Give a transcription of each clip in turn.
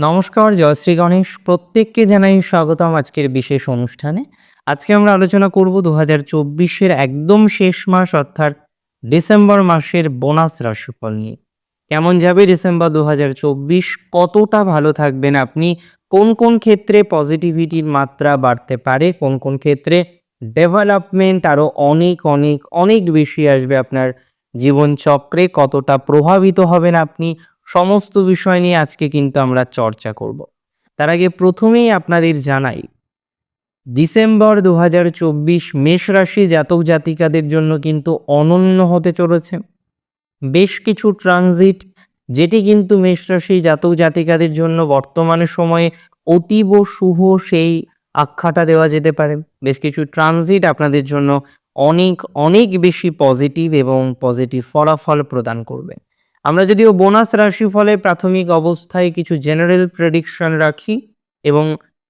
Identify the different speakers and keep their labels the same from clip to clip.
Speaker 1: নমস্কার জয়শ্রী গণেশ। প্রত্যেককে জানাই স্বাগতম আজকের বিশেষ অনুষ্ঠানে। আজকে আমরা আলোচনা করব দু হাজার চব্বিশের একদম শেষ মাস, অর্থাৎ ডিসেম্বর মাসের বোনাস রাশিফল নিয়ে। কেমন যাবে ডিসেম্বর দু হাজার চব্বিশ? কতটা ভালো থাকবেন আপনি? কোন কোন ক্ষেত্রে পজিটিভিটির মাত্রা বাড়তে পারে? কোন কোন ক্ষেত্রে ডেভেলপমেন্ট আরও অনেক অনেক অনেক বেশি আসবে আপনার জীবনচক্রে? কতটা প্রভাবিত হবেন আপনি? সমস্ত বিষয় নিয়ে আজকে কিন্তু আমরা চর্চা করব। তার আগে প্রথমেই আপনাদের জানাই, ডিসেম্বর দু হাজার চব্বিশ মেষ রাশি জাতক জাতিকাদের জন্য কিন্তু অনন্য হতে চলেছে। বেশ কিছু ট্রানজিট, যেটি কিন্তু মেষ রাশি জাতক জাতিকাদের জন্য বর্তমানে সময়ে অতীব শুভ সেই আখ্যাটা দেওয়া যেতে পারে। বেশ কিছু ট্রানজিট আপনাদের জন্য অনেক অনেক বেশি পজিটিভ এবং পজিটিভ ফলাফল প্রদান করবে। আমরা যদিও বোনাস রাশি ফলে প্রাথমিক অবস্থায় কিছু জেনারেল প্রেডিকশন রাখি এবং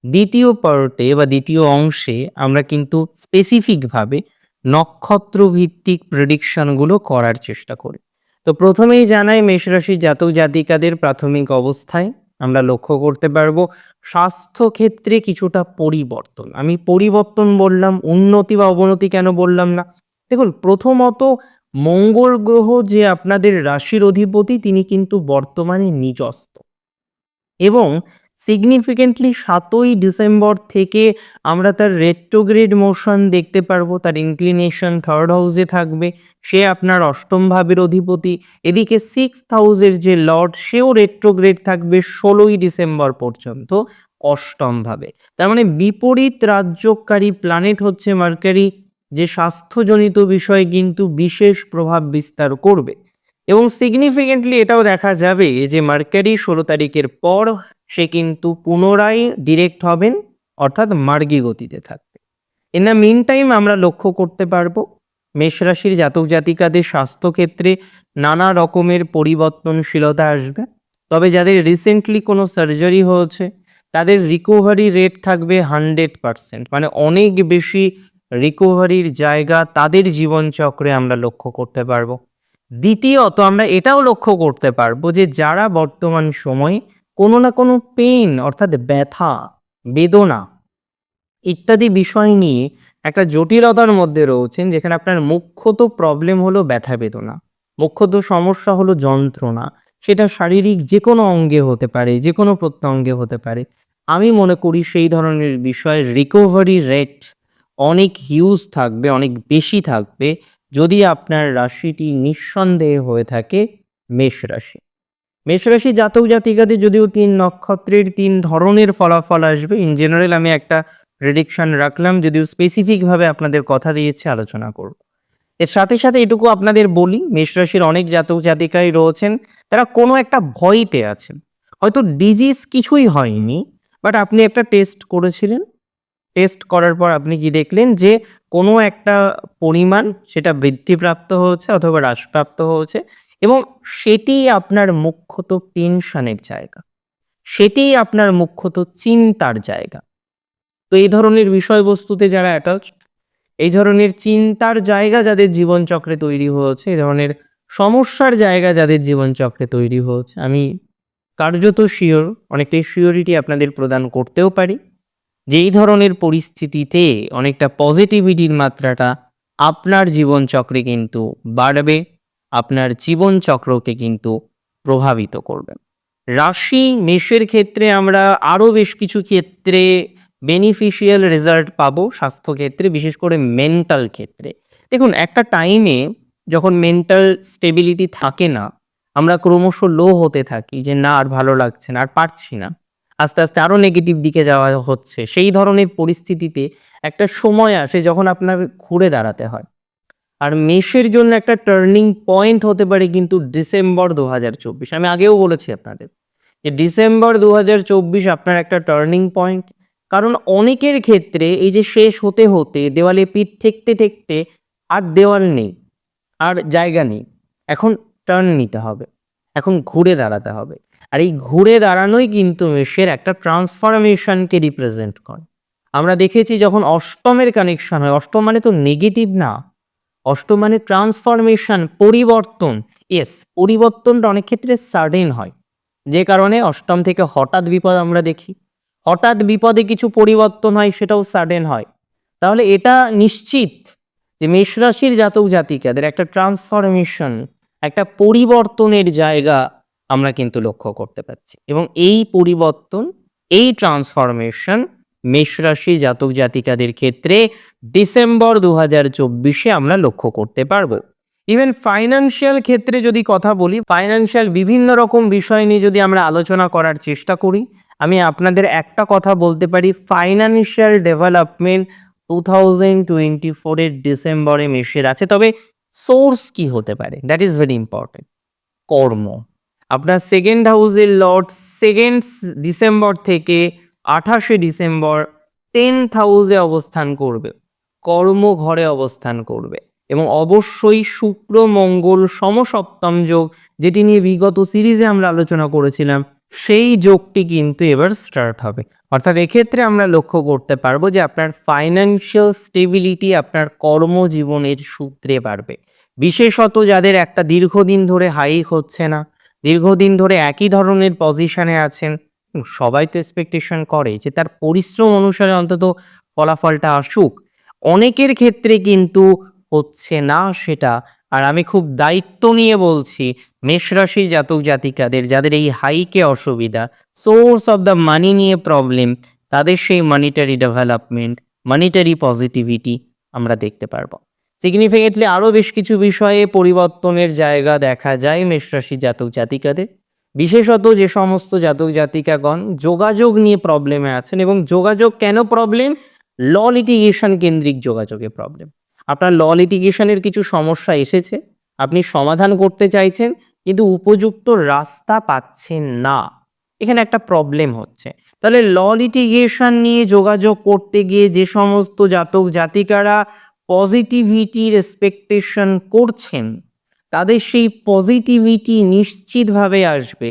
Speaker 1: দ্বিতীয় পার্টে বা দ্বিতীয় অংশে আমরা কিন্তু স্পেসিফিকভাবে নক্ষত্র ভিত্তিক প্রেডিকশনগুলো করার চেষ্টা করি। তো প্রথমেই জানাই মেষরাশি জাতক জাতিকাদের প্রাথমিক অবস্থায় আমরা লক্ষ্য করতে পারব স্বাস্থ্য ক্ষেত্রে কিছুটা পরিবর্তন। আমি পরিবর্তন বললাম, উন্নতি বা অবনতি কেন বললাম না? দেখুন, প্রথমত মঙ্গল গ্রহ যে আপনাদের রাশির অধিপতি, তিনি কিন্তু বর্তমানে নিজস্ত এবং সিগনিফিকেন্টলি সাতই ডিসেম্বর থেকে আমরা তার রেট্রোগ্রেড মোশন দেখতে পারব, তার ইনক্লিনেশন থার্ড হাউসে থাকবে, সে আপনার অষ্টম ভাবের অধিপতি। এদিকে সিক্স হাউসের যে লর্ড সেও রেট্রোগ্রেড থাকবে ষোলোই ডিসেম্বর পর্যন্ত অষ্টম ভাবে। তার মানে বিপরীত রাজ্যকারী প্ল্যানেট হচ্ছে মার্কারি যে স্বাস্থ্যজনিত বিষয়ে কিন্তু বিশেষ প্রভাব বিস্তার করবে। এবং সিগনিফিকেন্টলি এটাও দেখা যাবে যে মার্কারি ষোলো তারিখের পর সে কিন্তু পুনরায় ডিরেক্ট হবেন, অর্থাৎ মার্গী গতিতে থাকবে। ইন দ্য মিন টাইম আমরা লক্ষ্য করতে পারব মেষরাশির জাতক জাতিকাদের স্বাস্থ্যক্ষেত্রে নানা রকমের পরিবর্তনশীলতা আসবে। তবে যাদের রিসেন্টলি কোনো সার্জারি হয়েছে, তাদের রিকভারি রেট থাকবে হান্ড্রেড পারসেন্ট মানে অনেক বেশি রিকভারির জায়গা তাদের জীবনচক্রে আমরা লক্ষ্য করতে পারব। দ্বিতীয়ত, আমরা এটাও লক্ষ্য করতে পারব যে যারা বর্তমান সময়ে কোনো না কোনো পেন অর্থাৎ ব্যথা, বেদনা ইত্যাদি বিষয় নিয়ে একটা জটিলতার মধ্যে রয়েছেন, যেখানে আপনার মুখ্যত প্রবলেম হলো ব্যথা, বেদনা। মুখ্যত সমস্যা হলো যন্ত্রণা। সেটা শারীরিক যে কোনো অঙ্গে হতে পারে যে কোনো প্রত্যঙ্গে হতে পারে। আমি মনে করি সেই ধরনের বিষয়ে রিকভারি রেট অনেক হিউজ থাকবে, অনেক বেশি থাকবে যদি আপনার রাশিটি নিঃসন্দেহে হয়ে থাকে মেষ রাশি। মেষ রাশি জাতক জাতিকাদের যদিও তিন নক্ষত্রের তিন ধরনের ফলাফল আসবে ইন জেনারেল আমি একটা প্রেডিকশন রাখলাম যদিও স্পেসিফিকভাবে আপনাদের কথা দিয়েছে, আলোচনা করব। এর সাথে সাথে এটুকু আপনাদের বলি, মেষ রাশির অনেক জাতক জাতিকাই রয়েছেন, তারা কোনো একটা ভয়তে আছেন। হয়তো ডিজিজ কিছুই হয়নি বাট আপনি একটা টেস্ট করেছিলেন টেস্ট করার পর আপনি কি দেখলেন যে কোনো একটা পরিমাণ সেটা বৃদ্ধিপ্রাপ্ত হয়েছে অথবা হ্রাসপ্রাপ্ত হয়েছে? এবং সেটি আপনার মুখ্যত টেনশনের জায়গা। সেটি আপনার মুখ্যত চিন্তার জায়গা। তো এই ধরনের বিষয়বস্তুতে যারা অ্যাটাচড এই ধরনের চিন্তার জায়গা যাদের জীবনচক্রে তৈরি হয়েছে, এই ধরনের সমস্যার জায়গা যাদের জীবনচক্রে তৈরি হয়েছে, আমি কার্যত শিওর অনেকটাই শিওরিটি আপনাদের প্রদান করতেও পারি। যে এই ধরনের পরিস্থিতিতে অনেকটা পজিটিভিটির মাত্রাটা আপনার জীবনচক্রে কিন্তু বাড়বে, আপনার জীবনচক্রকে কিন্তু প্রভাবিত করবে। রাশি মেষের ক্ষেত্রে আমরা আরও বেশ কিছু ক্ষেত্রে বেনিফিশিয়াল রেজাল্ট পাবো স্বাস্থ্যক্ষেত্রে, বিশেষ করে মেন্টাল ক্ষেত্রে। দেখুন, একটা টাইমে যখন মেন্টাল স্টেবিলিটি থাকে না, আমরা ক্রমশ লো হতে থাকি যে না, আর ভালো লাগছে না, আর পারছি না। আস্তে আস্তে আরও নেগেটিভ দিকে যাওয়া হচ্ছে। সেই ধরনের পরিস্থিতিতে একটা সময় আসে যখন আপনার ঘুরে দাঁড়াতে হয়। আর মেষের জন্য একটা টার্নিং পয়েন্ট হতে পারে কিন্তু ডিসেম্বর দু হাজার চব্বিশ। আমি আগেও বলেছি আপনাদের যে ডিসেম্বর দু হাজার চব্বিশ আপনার একটা টার্নিং পয়েন্ট কারণ অনেকের ক্ষেত্রে এই যে শেষ হতে হতে দেওয়ালে পিঠ ঠেকতে ঠেকতে আর দেওয়াল নেই, আর জায়গা নেই। এখন টার্ন নিতে হবে, এখন ঘুরে দাঁড়াতে হবে। আর এই ঘুরে দাঁড়ানোই কিন্তু মেষের একটা ট্রান্সফরমেশনকে রিপ্রেজেন্ট করে। আমরা দেখেছি যখন অষ্টমের কানেকশন হয়, অষ্টম মানে তো নেগেটিভ না, অষ্টম মানে ট্রান্সফরমেশন পরিবর্তন। এস পরিবর্তনটা অনেক ক্ষেত্রে সাডেন হয়। যে কারণে অষ্টম থেকে হঠাৎ বিপদ আমরা দেখি। হঠাৎ বিপদে কিছু পরিবর্তন হয়, সেটাও সাডেন হয়। তাহলে এটা নিশ্চিত যে মেষ রাশির জাতক জাতিকাদের একটা ট্রান্সফরমেশন একটা পরিবর্তনের জায়গা আমরা কিন্তু লক্ষ্য করতে পারছি এবং এই পরিবর্তন, এই ট্রান্সফরমেশন মেষ রাশি জাতক জাতিকাদের ক্ষেত্রে ডিসেম্বর দু হাজার চব্বিশে আমরা লক্ষ্য করতে পারব। ইভেন ফাইন্যান্সিয়াল ক্ষেত্রে যদি কথা বলি ফাইন্যান্সিয়াল বিভিন্ন রকম বিষয় নিয়ে যদি আমরা আলোচনা করার চেষ্টা করি, আমি আপনাদের একটা কথা বলতে পারি financial development two thousand twenty ফোরের ডিসেম্বরে মেশের আছে, তবে সোর্স কি হতে পারে? দ্যাট ইজ ভেরি ইম্পর্টেন্ট কর্ম। আপনার সেকেন্ড হাউসের লর্ড সেকেন্ড ডিসেম্বর থেকে আঠাশে ডিসেম্বর টেন্থ হাউসে অবস্থান করবে কর্মঘরে অবস্থান করবে এবং অবশ্যই শুক্র, মঙ্গল, সমসপ্তম যোগ যেটি নিয়ে বিগত সিরিজে আমরা আলোচনা করেছিলাম, সেই যোগটি কিন্তু এবার স্টার্ট হবে। অর্থাৎ এক্ষেত্রে আমরা লক্ষ্য করতে পারব যে আপনার ফাইন্যান্সিয়াল স্টেবিলিটি আপনার কর্মজীবনের সূত্রে বাড়বে। বিশেষত যাদের একটা দীর্ঘদিন ধরে হাইক হচ্ছে না দীর্ঘদিন ধরে একই ধরনের পজিশনে আছেন। সবাই তো এক্সপেকটেশন করে যে তার পরিশ্রম অনুসারে অন্তত ফলাফলটা আসুক। অনেকের ক্ষেত্রে কিন্তু হচ্ছে না সেটা। আর আমি খুব দায়িত্ব নিয়ে বলছি মেষরাশি জাতক জাতিকাদের, যাদের এই হাইকে অসুবিধা। সোর্স অফ দ্য মানি নিয়ে প্রবলেম তাদের সেই মানিটারি ডেভেলপমেন্ট মানিটারি পজিটিভিটি আমরা দেখতে পারব। সিগনিফিকেন্টলি আরও বেশ কিছু বিষয়ে পরিবর্তনের জায়গা দেখা যায় মেষরাশি জাতক জাতিকাদের। বিশেষত যে সমস্ত জাতক জাতিকাগণ যোগাযোগ নিয়ে প্রবলেমে আছেন এবং যোগাযোগ কেন প্রবলেম ল লিটিগেশন কেন্দ্রিক যোগাযোগে প্রবলেম আপনার ল লিটিগেশনের কিছু সমস্যা এসেছে, আপনি সমাধান করতে চাইছেন, কিন্তু উপযুক্ত রাস্তা পাচ্ছেন না। এখানে একটা প্রবলেম হচ্ছে। তাহলে ল লিটিগেশন নিয়ে যোগাযোগ করতে গিয়ে যে সমস্ত জাতক জাতিকারা পজিটিভিটির এক্সপেকটেশন করছেন, তাদের সেই পজিটিভিটি নিশ্চিতভাবে আসবে,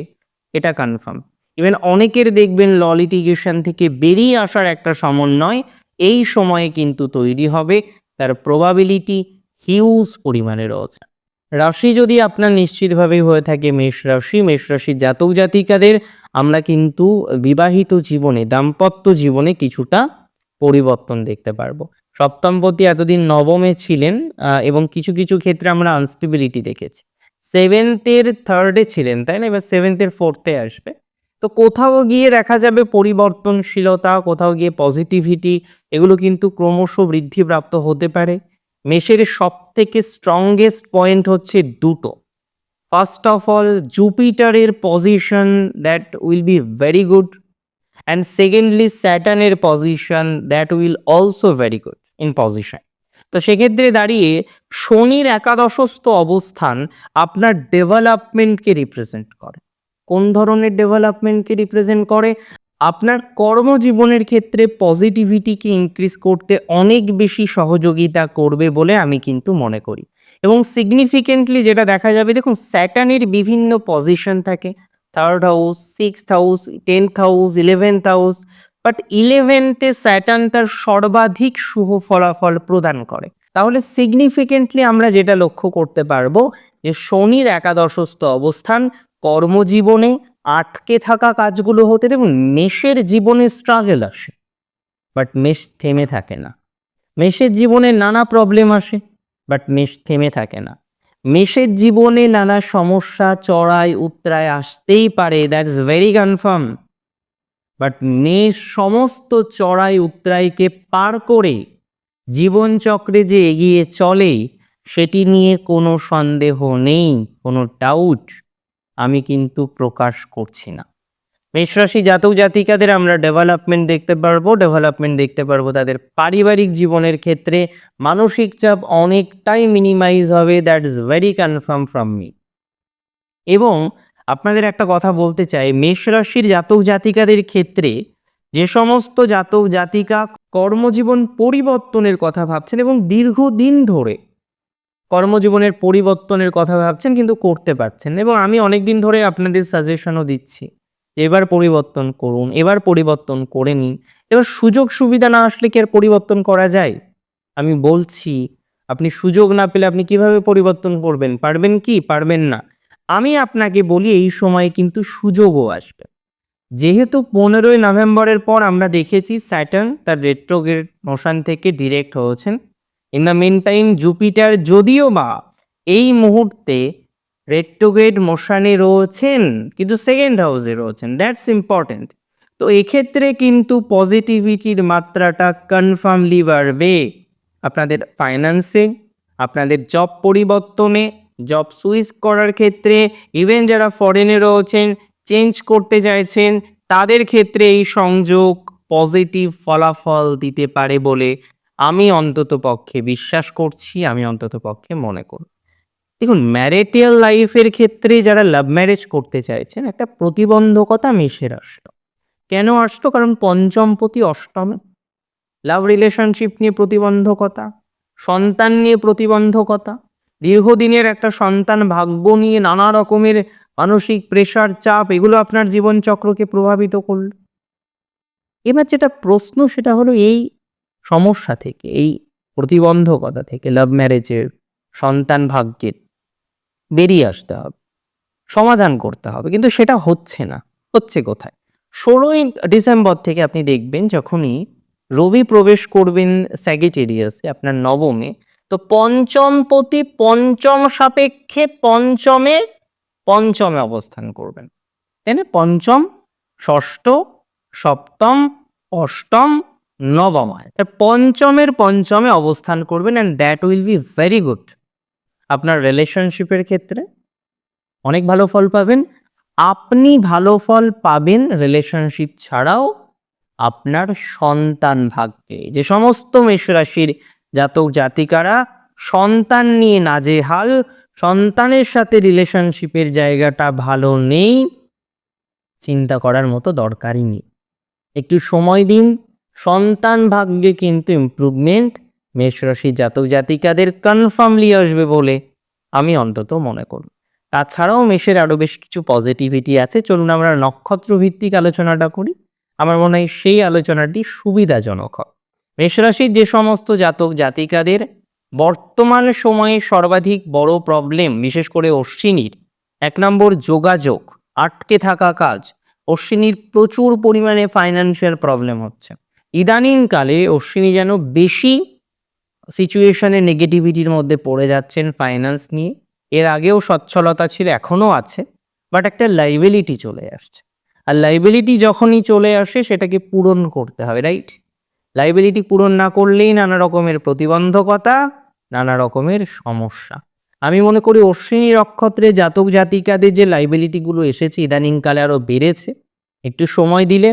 Speaker 1: এটা কনফার্ম ইভেন অনেকের দেখবেন ল লিটিগেশন থেকে বেরিয়ে আসার একটা সমন্বয়, এই সময়ে কিন্তু তৈরি হবে, তার প্রবাবিলিটি হিউজ পরিমাণে রয়েছে। রাশি যদি আপনার নিশ্চিতভাবেই হয়ে থাকে মেষ রাশি, মেষ রাশির জাতক জাতিকাদের, আমরা কিন্তু বিবাহিত জীবনে, দাম্পত্য জীবনে কিছুটা পরিবর্তন দেখতে পারব। সপ্তমপতি এতদিন নবমে ছিলেন এবং কিছু কিছু ক্ষেত্রে আমরা আনস্টেবিলিটি দেখেছি। সেভেন্থের থার্ডে ছিলেন, তাই না? এবার সেভেন্থের ফোর্থে আসবে। তো কোথাও গিয়ে দেখা যাবে পরিবর্তনশীলতা, কোথাও গিয়ে পজিটিভিটি এগুলো কিন্তু ক্রমশ বৃদ্ধিপ্রাপ্ত হতে পারে। মেষের সব থেকে স্ট্রংগেস্ট পয়েন্ট হচ্ছে দুটো। First of all জুপিটারের position that will be very good and secondly স্যাটার্নের position that will also very good in position তো সেক্ষেত্রে দাঁড়িয়ে শনির একাদশস্থ অবস্থান আপনার ডেভেলপমেন্টকে রিপ্রেজেন্ট করে। কোন ধরনের ডেভেলপমেন্টকে রিপ্রেজেন্ট করে? আপনার কর্মজীবনের ক্ষেত্রে পজিটিভিটিকে ইনক্রিজ করতে অনেক বেশি সহযোগিতা করবে বলে আমি কিন্তু মনে করি। এবং সিগনিফিকেন্টলি যেটা দেখা যাবে, দেখুন স্যাটার্নের বিভিন্ন পজিশন থাকে। Third house sixth house tenth house eleventh house but ইলেভেন্থে Saturn তার সর্বাধিক শুভ ফলাফল প্রদান করে। তাহলে সিগনিফিকেন্টলি আমরা যেটা লক্ষ্য করতে পারব, যে শনির একাদশস্থ অবস্থান কর্মজীবনে আটকে থাকা কাজগুলো হতে দেখুন, মেষের জীবনে স্ট্রাগল আসে বাট মেষ থেমে থাকে না। মেষের জীবনে নানা প্রবলেম আসে বাট মেষ থেমে থাকে না। মেষের জীবনে নানা সমস্যা, চড়াই, উত্তরায় আসতেই পারে দ্যাটস ভেরি কনফার্ম বাট মেষ সমস্ত চড়াই উত্তরাইকে পার করে জীবনচক্রে যে এগিয়ে চলে, সেটি নিয়ে কোনো সন্দেহ নেই, কোনো ডাউট আমি কিন্তু প্রকাশ করছি না। মেষরাশি জাতক জাতিকাদের আমরা ডেভেলপমেন্ট দেখতে পারব ডেভেলপমেন্ট দেখতে পারব তাদের পারিবারিক জীবনের ক্ষেত্রে। মানসিক চাপ অনেকটাই মিনিমাইজ হবে that is very confirm from me এবং আপনাদের একটা কথা বলতে চাই। মেষ রাশির জাতক জাতিকাদের ক্ষেত্রে যে সমস্ত জাতক জাতিকা কর্মজীবন পরিবর্তনের কথা ভাবছেন এবং দীর্ঘদিন ধরে কর্মজীবনের পরিবর্তনের কথা ভাবছেন কিন্তু করতে পারছেন এবং আমি অনেক দিন ধরে আপনাদের সাজেশনও দিচ্ছি, এবার পরিবর্তন করুন, এবার পরিবর্তন করে নিন। এবার সুযোগ সুবিধা না আসলে কি আর পরিবর্তন করা যায়? আমি বলছি, আপনি সুযোগ না পেলে আপনি কীভাবে পরিবর্তন করবেন? পারবেন কি? পারবেন না। আমি আপনাকে বলি এই সময়ে কিন্তু সুযোগও আসবে। যেহেতু পনেরোই নভেম্বরের পর আমরা দেখেছি স্যাটার্ন তার রেট্রোগেট মোশন থেকে ডিরেক্ট হয়েছেন। In the main time Jupiter যদিও বা এই মুহূর্তে রেট্রোগেট মোশানে রয়েছেন, কিন্তু সেকেন্ড হাউসে রয়েছেন, দ্যাটস ইম্পর্টেন্ট তো এক্ষেত্রে কিন্তু পজিটিভিটির মাত্রাটা কনফার্মলি বাড়বে। আপনাদের ফাইন্যান্সে, আপনাদের জব পরিবর্তনে জব সুইচ করার ক্ষেত্রে ইভেন যারা ফরেনে রয়েছেন চেঞ্জ করতে চাইছেন, তাদের ক্ষেত্রে এই সংযোগ পজিটিভ ফলাফল দিতে পারে বলে আমি অন্তত পক্ষে বিশ্বাস করছি, আমি অন্তত পক্ষে মনে করি। দেখুন ম্যারিটাল লাইফের ক্ষেত্রে যারা লাভ ম্যারেজ করতে চাইছেন, একটা প্রতিবন্ধকতা মেশের আসলো। কেন আসলো? কারণ পঞ্চমপতি অষ্টমে। লাভ রিলেশনশিপ নিয়ে প্রতিবন্ধকতা, সন্তান নিয়ে প্রতিবন্ধকতা দীর্ঘদিনের একটা সন্তান, ভাগ্য নিয়ে নানা রকমের মানসিক প্রেশার চাপ, এগুলো আপনার জীবনচক্রকে প্রভাবিত করল। এবার যেটা প্রশ্ন সেটা হলো এই সমস্যা থেকে, এই প্রতিবন্ধকতা থেকে লাভ ম্যারেজের সন্তান ভাগ্যের বেরিয়ে আসতে হবে, সমাধান করতে হবে। কিন্তু সেটা হচ্ছে না, হচ্ছে কোথায়? ষোলোই ডিসেম্বর থেকে আপনি দেখবেন যখনই রবি প্রবেশ করবেন স্যাগিটেরিয়াসে আপনার নবমে তো পঞ্চমপতি পঞ্চম সাপেক্ষে পঞ্চমে পঞ্চমে অবস্থান করবেন। তাই না? পঞ্চম, ষষ্ঠ, সপ্তম, অষ্টম নবমায় তা পঞ্চমের পঞ্চমে অবস্থান করবেন and that will be very good আপনার রিলেশনশিপের ক্ষেত্রে অনেক ভালো ফল পাবেন। আপনি ভালো ফল পাবেন রিলেশনশিপ ছাড়াও আপনার সন্তান ভাগ্যে। যে সমস্ত মেষ রাশির জাতক জাতিকারা সন্তান নিয়ে নাজেহাল, সন্তানের সাথে রিলেশনশিপের জায়গাটা ভালো নেই, চিন্তা করার মতো দরকারই নেই। একটু সময় দিন, সন্তান ভাগ্যে কিন্তু ইমপ্রুভমেন্ট মেষ রাশি জাতক জাতিকাদের কনফার্মলি আসবে বলে আমি অন্তত মনে করি। তাছাড়াও মেষের আরও বেশ কিছু পজিটিভিটি আছে, চলুন আমরা নক্ষত্র ভিত্তিক আলোচনাটা করি। আমার মনে হয় সেই আলোচনাটি সুবিধাজনক হয় মেষরাশির যে সমস্ত জাতক জাতিকাদের বর্তমান সময়ে সর্বাধিক বড় প্রবলেম বিশেষ করে অশ্বিনীর, এক নম্বর যোগাযোগ, আটকে থাকা কাজ, অশ্বিনীর প্রচুর পরিমাণে ফাইন্যান্সিয়াল প্রবলেম হচ্ছে। ইদানিংকালে অশ্বিনী যেন বেশি সিচুয়েশনে নেগেটিভিটির মধ্যে পড়ে যাচ্ছেন ফাইন্যান্স নিয়ে। এর আগেও সচ্ছলতা ছিল, এখনও আছে বাট একটা লাইবিলিটি চলে আসছে। আর লাইবিলিটি যখনই চলে আসে, সেটাকে পূরণ করতে হবে রাইট লাইবিলিটি পূরণ না করলেই নানা রকমের প্রতিবন্ধকতা, নানা রকমের সমস্যা। আমি মনে করি অশ্বিনী নক্ষত্রে জাতক জাতিকাদের যে লাইবিলিটিগুলো এসেছে, ইদানিংকালে আরও বেড়েছে। একটু সময় দিলে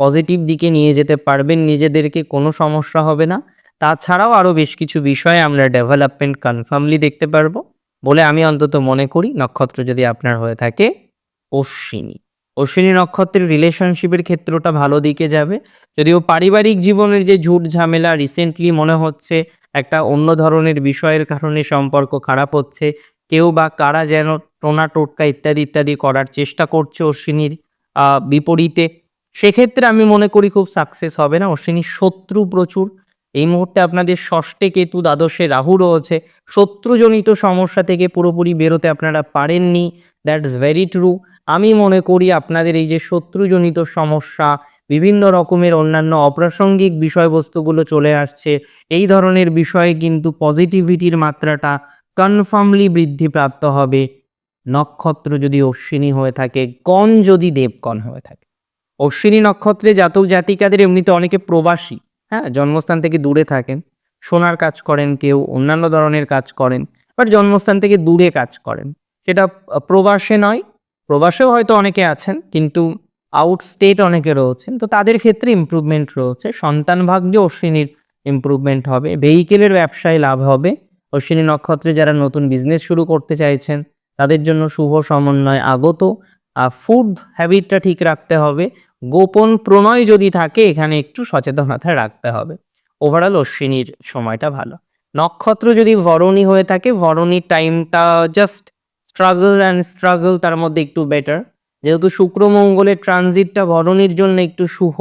Speaker 1: পজিটিভ দিকে নিয়ে যেতে পারবেন, নিজেদেরকে কোনো সমস্যা হবে না। তাছাড়াও আরও বেশ কিছু বিষয়ে আমরা ডেভেলপমেন্ট কনফার্মলি দেখতে পারব বলে আমি অন্তত মনে করি। নক্ষত্র যদি আপনার হয়ে থাকে, অশ্বিনী। অশ্বিনী নক্ষত্রের রিলেশনশিপের ক্ষেত্রটা ভালো দিকে যাবে। যদিও পারিবারিক জীবনের যে ঝুট ঝামেলা রিসেন্টলি মনে হচ্ছে, একটা অন্য ধরনের বিষয়ের কারণে সম্পর্ক খারাপ হচ্ছে, কেউ বা কারা যেন টোনা টোটকা ইত্যাদি ইত্যাদি করার চেষ্টা করছে অশ্বিনীর বিপরীতে। সেক্ষেত্রে আমি মনে করি খুব সাকসেস হবে না। অশ্বিনীর শত্রু প্রচুর। এই মুহূর্তে আপনাদের ষষ্ঠে কেতু দ্বাদশে রাহু রয়েছে। শত্রুজনিত সমস্যা থেকে পুরোপুরি বেরোতে আপনারা পারেননি। দ্যাটস ভেরি ট্রু আমি মনে করি আপনাদের এই যে শত্রুজনিত সমস্যা, বিভিন্ন রকমের অন্যান্য অপ্রাসঙ্গিক বিষয়বস্তুগুলো চলে আসছে, এই ধরনের বিষয়ে কিন্তু পজিটিভিটির মাত্রাটা কনফার্মলি বৃদ্ধিপ্রাপ্ত হবে। নক্ষত্র যদি অশ্বিনী হয়ে থাকে কণ যদি দেবকণ হয়ে থাকে। অশ্বিনী নক্ষত্রে জাতক জাতিকাদের এমনিতে অনেকে প্রবাসী হ্যাঁ জন্মস্থান থেকে দূরে থাকেন, সোনার কাজ করেন কেউ, অন্যান্য ধরনের কাজ করেন বাট জন্মস্থান থেকে দূরে কাজ করেন। সেটা প্রবাসে নয় প্রবাসেও হয়তো অনেকে আছেন, কিন্তু আউট স্টেট অনেকে রয়েছেন, তো তাদের ক্ষেত্রে ইমপ্রুভমেন্ট রয়েছে। সন্তান ভাগ্যে অশ্বিনীর ইমপ্রুভমেন্ট হবে ভেহিকেলের ব্যবসায় লাভ হবে। অশ্বিনী নক্ষত্রে যারা নতুন বিজনেস শুরু করতে চাইছেন, তাদের জন্য শুভ সমন্বয় আগত। ফুড হ্যাবিটটা ঠিক রাখতে হবে। গোপন প্রণয় যদি থাকে, এখানে একটু সচেতনতা রাখতে হবে। ওভারঅল অশ্বিনীর সময়টা ভালো। নক্ষত্র যদি ভরণী হয়ে থাকে ভরণীর টাইমটা জাস্ট স্ট্রাগল অ্যান্ড স্ট্রাগল তার মধ্যে একটু বেটার যেহেতু শুক্র মঙ্গলের ট্রানজিটটা ভরণীর জন্য একটু শুভ।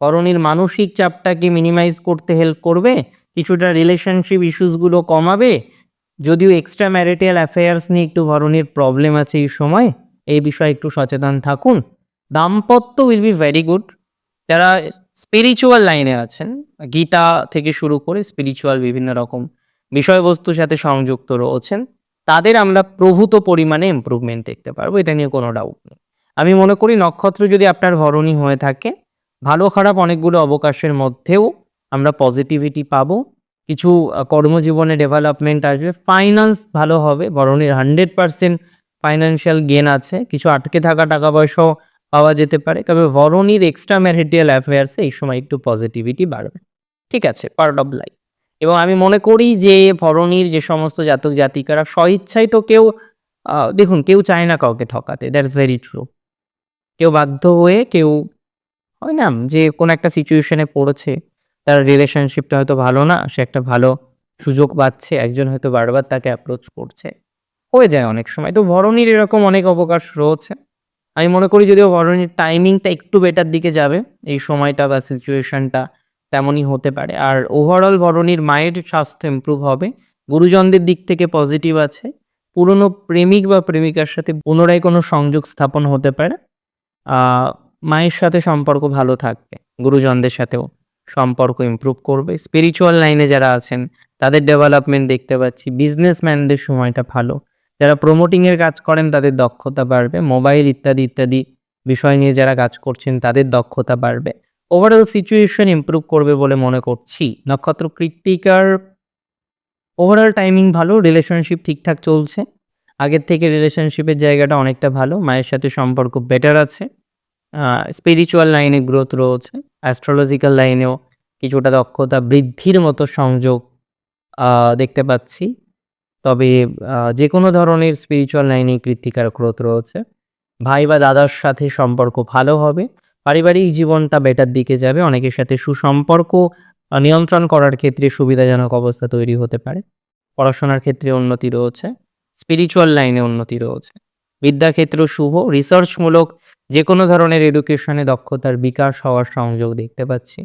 Speaker 1: ভরণীর মানসিক চাপটাকে মিনিমাইজ করতে হেল্প করবে, কিছুটা রিলেশনশিপ ইস্যুসগুলো কমাবে। যদিও এক্সট্রা ম্যারিটাল অ্যাফেয়ার্স নিয়ে একটু ভরণীর প্রবলেম আছে এই সময়, এই বিষয়ে একটু সচেতন থাকুন। দাম্পত্য উইল বি ভেরি গুড যারা স্পিরিচুয়াল লাইনে আছেন, গীতা থেকে শুরু করে স্পিরিচুয়াল বিভিন্ন রকম বিষয়বস্তুর সাথে সংযুক্ত রয়েছেন তাদের আমরা প্রভূত পরিমাণে ইমপ্রুভমেন্ট দেখতে পারব, এটা নিয়ে কোনো ডাউট নেই। আমি মনে করি নক্ষত্র যদি আপনার ভরণী হয়ে থাকে, ভালো খারাপ অনেকগুলো অবকাশের মধ্যেও আমরা পজিটিভিটি পাবো, কিছু কর্মজীবনে ডেভেলপমেন্ট আসবে ফাইন্যান্স ভালো হবে বরণের হান্ড্রেড পার্সেন্ট ফাইন্যান্সিয়াল গেন আছে, কিছু আটকে থাকা টাকা পয়সাও পাওয়া যেতে পারে, তবে বরণীর এক্সট্রা ম্যারিটিয়াল অ্যাফেয়ার্সে এই সময় একটু পজিটিভিটি বাড়বে। ঠিক আছে পার্ট অফ লাইফ এবং আমি মনে করি যে ভরণীর যে সমস্ত জাতক জাতিকারা স্বইচ্ছায় তো কেউ দেখুন, কেউ চায় না কাউকে ঠকাতে দ্যাটস ভেরি ট্রু কেউ বাধ্য হয়ে কেউ, হয় না, যে কোনো একটা সিচুয়েশনে পড়েছে, তার রিলেশনশিপটা হয়তো ভালো না, সে একটা ভালো সুযোগ পাচ্ছে, একজন হয়তো বারবার তাকে অ্যাপ্রোচ করছে। হয়ে যায় অনেক সময়। তো ভরণীর এরকম অনেক অবকাশ রয়েছে। আমি মনে করি যদিও ভরণীর টাইমিংটা একটু বেটার দিকে যাবে, এই সময়টা বা সিচুয়েশনটা তেমনই হতে পারে। আর ওভারঅল ভরণীর মায়ের স্বাস্থ্য ইমপ্রুভ হবে। গুরুজনদের দিক থেকে পজিটিভ আছে। পুরনো প্রেমিক বা প্রেমিকার সাথে পুনরায় কোনো সংযোগ স্থাপন হতে পারে। মায়ের সাথে সম্পর্ক ভালো থাকবে। গুরুজনদের সাথেও সম্পর্ক ইমপ্রুভ করবে। স্পিরিচুয়াল লাইনে যারা আছেন, তাদের ডেভেলপমেন্ট দেখতে পাচ্ছি। বিজনেসম্যানদের সময়টা ভালো। যারা প্রমোটিংয়ের কাজ করেন, তাদের দক্ষতা বাড়বে। মোবাইল ইত্যাদি ইত্যাদি বিষয় নিয়ে যারা কাজ করছেন, তাদের দক্ষতা বাড়বে। ওভারঅল সিচুয়েশন ইমপ্রুভ করবে বলে মনে করছি। নক্ষত্র কৃত্তিকার ওভারঅল টাইমিং ভালো রিলেশনশিপ ঠিকঠাক চলছে। আগের থেকে রিলেশনশিপের জায়গাটা অনেকটা ভালো, মায়ের সাথে সম্পর্ক বেটার আছে। স্পিরিচুয়াল লাইনে গ্রোথ রয়েছে। অ্যাস্ট্রোলজিক্যাল লাইনেও কিছুটা দক্ষতা বৃদ্ধির মতো সংযোগ দেখতে পাচ্ছি। তবে যে কোনো ধরনের স্পিরিচুয়াল লাইনে কৃত্তিকার গ্রোথ রয়েছে। ভাই বা দাদার সাথে সম্পর্ক ভালো হবে। পারিবারিক জীবনটা বেটার দিকে যাবে, অনেকের সাথে সুসম্পর্ক নিয়ন্ত্রণ করার ক্ষেত্রে সুবিধাজনক অবস্থা তৈরি হতে পারে। পড়াশোনার ক্ষেত্রে উন্নতি রয়েছে স্পিরিচুয়াল লাইনে উন্নতি রয়েছে। বিদ্যাক্ষেত্র শুভ রিসার্চমূলক যে কোনো ধরনের এডুকেশনে দক্ষতার বিকাশ হওয়ার সংযোগ দেখতে পাচ্ছি।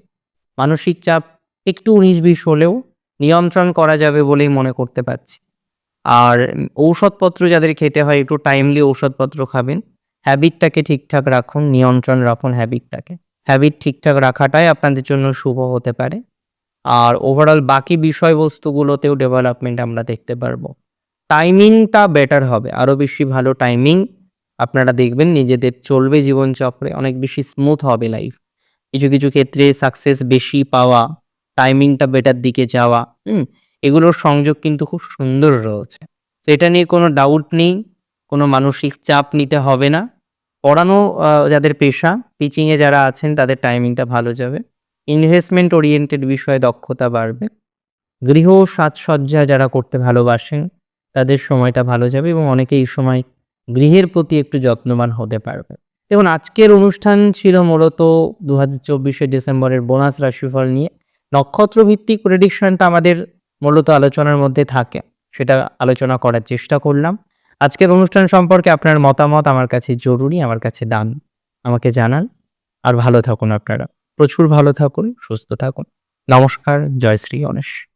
Speaker 1: মানসিক চাপ একটু উনিশ বিশ হলেও নিয়ন্ত্রণ করা যাবে বলেই মনে করতে পারছি আর ঔষধপত্র যাদের খেতে হয়, একটু টাইমলি ঔষধপত্র খাবেন। হ্যাবিটটাকে ঠিকঠাক রাখুন, নিয়ন্ত্রণ রাখুন হ্যাবিটটাকে হ্যাবিট ঠিকঠাক রাখাটাই আপনাদের জন্য শুভ হতে পারে। আর ওভারঅল বাকি বিষয়বস্তুগুলোতেও ডেভেলপমেন্ট আমরা দেখতে পারব। টাইমিংটা বেটার হবে। আরও বেশি ভালো টাইমিং আপনারা দেখবেন, নিজেদের চলবে জীবনচক্রে অনেক বেশি স্মুথ হবে লাইফ কিছু কিছু ক্ষেত্রে সাকসেস বেশি পাওয়া টাইমিংটা বেটার দিকে যাওয়া, হুম, এগুলোর সংযোগ কিন্তু খুব সুন্দর রয়েছে। তো এটা নিয়ে কোনো ডাউট নেই, কোনো মানসিক চাপ নিতে হবে না। পড়ানো যাদের পেশা টিচিংয়ে যারা আছেন, তাদের টাইমিংটা ভালো যাবে। ইনভেস্টমেন্ট ওরিয়েন্টেড বিষয়ে দক্ষতা বাড়বে। গৃহ সাজসজ্জা যারা করতে ভালোবাসেন, তাদের সময়টা ভালো যাবে এবং অনেকে এই সময় গৃহের প্রতি একটু যত্নবান হতে পারবে। দেখুন, আজকের অনুষ্ঠান ছিল মূলত দু হাজার ডিসেম্বরের বোনাস রাশিফল নিয়ে। নক্ষত্র ভিত্তিক প্রেডিকশনটা আমাদের মূলত আলোচনার মধ্যে থাকে। সেটা আলোচনা করার চেষ্টা করলাম। আজকের অনুষ্ঠান সম্পর্কে আপনার মতামত আমার কাছে জরুরি, আমার কাছে দান। আমাকে জানান। আর ভালো থাকুন আপনারা। প্রচুর ভালো থাকুন, সুস্থ থাকুন। নমস্কার, জয় শ্রী গণেশ।